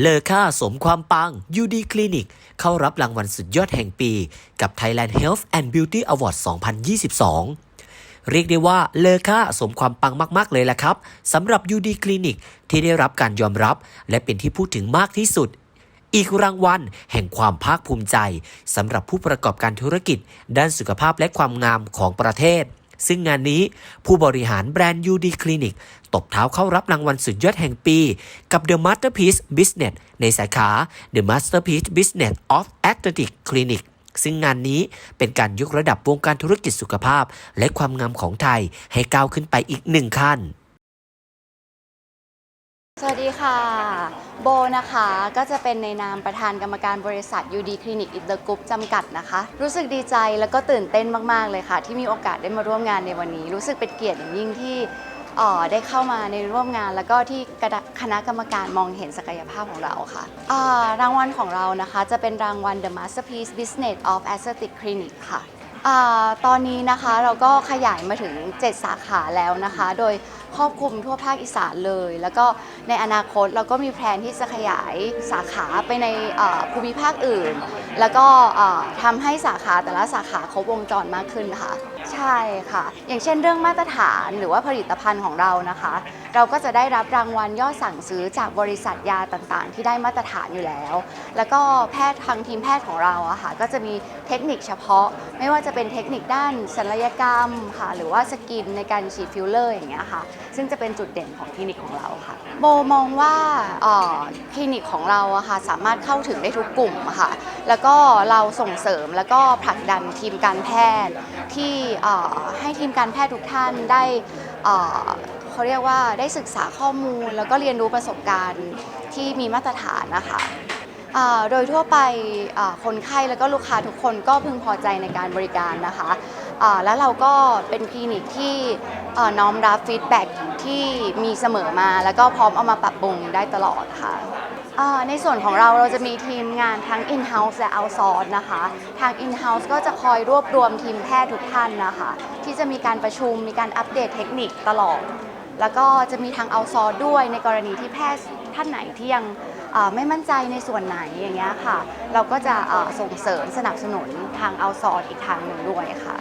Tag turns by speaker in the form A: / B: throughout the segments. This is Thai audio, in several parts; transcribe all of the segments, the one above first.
A: เลอค่าสมความปัง UD Clinic เข้ารับรางวัลสุดยอดแห่งปี กับ Thailand Health and Beauty Award 2022 เรียกได้ว่าเลอค่าสมความปังมาก ๆ เลยล่ะครับสำหรับ UD Clinic ที่ได้รับการยอมรับ และเป็นที่พูดถึงมากที่สุด อีกรางวัลแห่งความภาคภูมิใจสำหรับผู้ประกอบการธุรกิจ ด้านสุขภาพและความงามของประเทศ ซึ่งงานนี้ผู้บริหารแบรนด์ UD Clinic ตบเท้าเข้ารับรางวัลสุดยอดแห่งปี กับ The Masterpiece Business ในสาขา The Masterpiece Business of Aesthetic Clinic ซึ่งงานนี้เป็นการยกระดับวงการธุรกิจสุขภาพ และความงามของไทยให้ก้าวขึ้นไปอีกหนึ่งขั้น
B: สวัสดีค่ะ โบนะคะก็จะเป็นในนามประธานกรรมการบริษัท UD Clinic i n t e r Group จำกัดนะคะ รู้สึกดีใจแล้วก็ตื่นเต้นมาก ๆ เลยค่ะ ที่มีโอกาสได้มาร่วมงานในวันนี้ รู้สึกเป็นเกียรติอย่างยิ่งที่อ่อได้เข้ามาในร่วมงาน แล้วก็ที่คณะกรรมการมองเห็นศักยภาพของเราค่ะรางวัลของเรานะคะจะเป็นรางวัล The Masterpiece Business of Aesthetic Clinic ค่ะ อาตอนนี้นะคะเราก็ขยายมาถึง 7 สาขาแล้วนะคะ โดยครอบคลุมทั่วภาคอีสานเลย แล้วก็ในอนาคตเราก็มีแผนที่จะขยายสาขาไปในอ่อภูมิภาคอื่น แล้วก็อ่อทำให้สาขาแต่ละสาขาครบวงจรมากขึ้นค่ะ ใช่ค่ะ อย่างเช่นเรื่องมาตรฐานหรือว่าผลิตภัณฑ์ของเรานะคะ เราก็จะได้รับรางวัลยอดสั่งซื้อจากบริษัทยาต่างๆ ที่ได้มาตรฐานอยู่แล้ว แล้วก็แพทย์ทางทีมแพทย์ของเราอะค่ะก็จะมีเทคนิคเฉพาะ ไม่ว่าจะเป็นเทคนิคด้านศัลยกรรมค่ะ หรือว่าสกินในการฉีดฟิลเลอร์อย่างเงี้ยค่ะ ซึ่งจะเป็นจุดเด่นของคลินิกของเราค่ะ โบมองว่าคลินิกของเราอะค่ะสามารถเข้าถึงได้ทุกกลุ่มค่ะ แล้วก็เราส่งเสริมแล้วก็ผลักดันทีมการแพทย์ที่ให้ทีมการแพทย์ทุกท่านได้เขาเรียกว่าได้ศึกษาข้อมูล แล้วก็เรียนรู้ประสบการณ์ที่มีมาตรฐานนะคะโดยทั่วไปคนไข้แล้วก็ลูกค้าทุกคนก็พึงพอใจในการบริการนะคะแล้วเราก็เป็นคลินิกที่น้อมรับฟีดแบ็กที่มีเสมอมา แล้วก็พร้อมเอามาปรับปรุงได้ตลอดค่ะ อ่าในส่วนของเราเราจะมีทีมงานทั้ง in-house และ outsource นะคะ ทาง in-house ก็จะคอยรวบรวมทีมแพทย์ทุกท่านนะคะ ที่จะมีการประชุมมีการอัปเดตเทคนิคตลอด แล้วก็จะมีทางเอาซอร์ด้วยในกรณีที่แพทย์ท่านไหนที่ยังอ่อไม่มั่นใจในส่วนไหนอย่างเงี้ยค่ะ เราก็จะอ่อส่งเสริมสนับสนุนทางเอาซอร์อีกทางหนึ่งด้วยค่ะ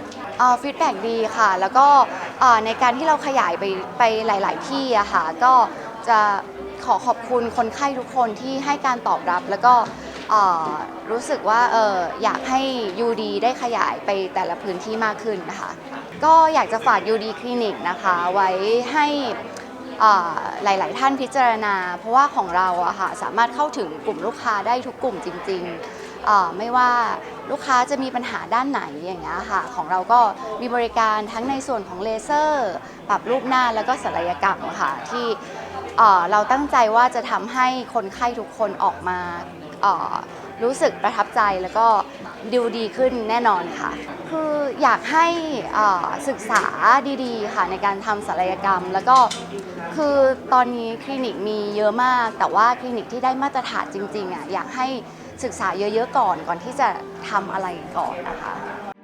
B: ฟีดแบ็ดีค่ะ แล้วก็อ่อในการที่เราขยายไปไปหลาย ๆ ที่อะค่ะก็จะ ขอขอบคุณคนไข้ทุกคนที่ให้การตอบรับ แล้วก็รู้สึกว่าอออยากให้ UD ได้ขยายไปแต่ละพื้นที่มากขึ้นนะคะ ก็อยากจะฝาก UD คลินิกนะคะไว้ให้หลาย ๆ ท่านพิจารณา เพราะว่าของเราอะค่ะสามารถเข้าถึงกลุ่มลูกค้าได้ทุกกลุ่มจริง ๆ ไม่ว่าลูกค้าจะมีปัญหาด้านไหนอย่างเงี้ยค่ะ ของเราก็มีบริการทั้งในส่วนของเลเซอร์ ปรับรูปหน้าแล้วก็ศัลยกรรมค่ะที่ เราตั้งใจว่าจะทำให้คนไข้ทุกคนออกมารู้สึกประทับใจแล้วก็ดูดีขึ้นแน่นอนค่ะ คืออยากให้ศึกษาดีๆ ค่ะในการทำศัลยกรรม แล้วก็คือตอนนี้คลินิกมีเยอะมาก แต่ว่าคลินิกที่ได้มาตรฐานจริงๆอะอยากให้ศึกษาเยอะๆก่อนก่อนที่จะทำอะไรก่อนนะคะ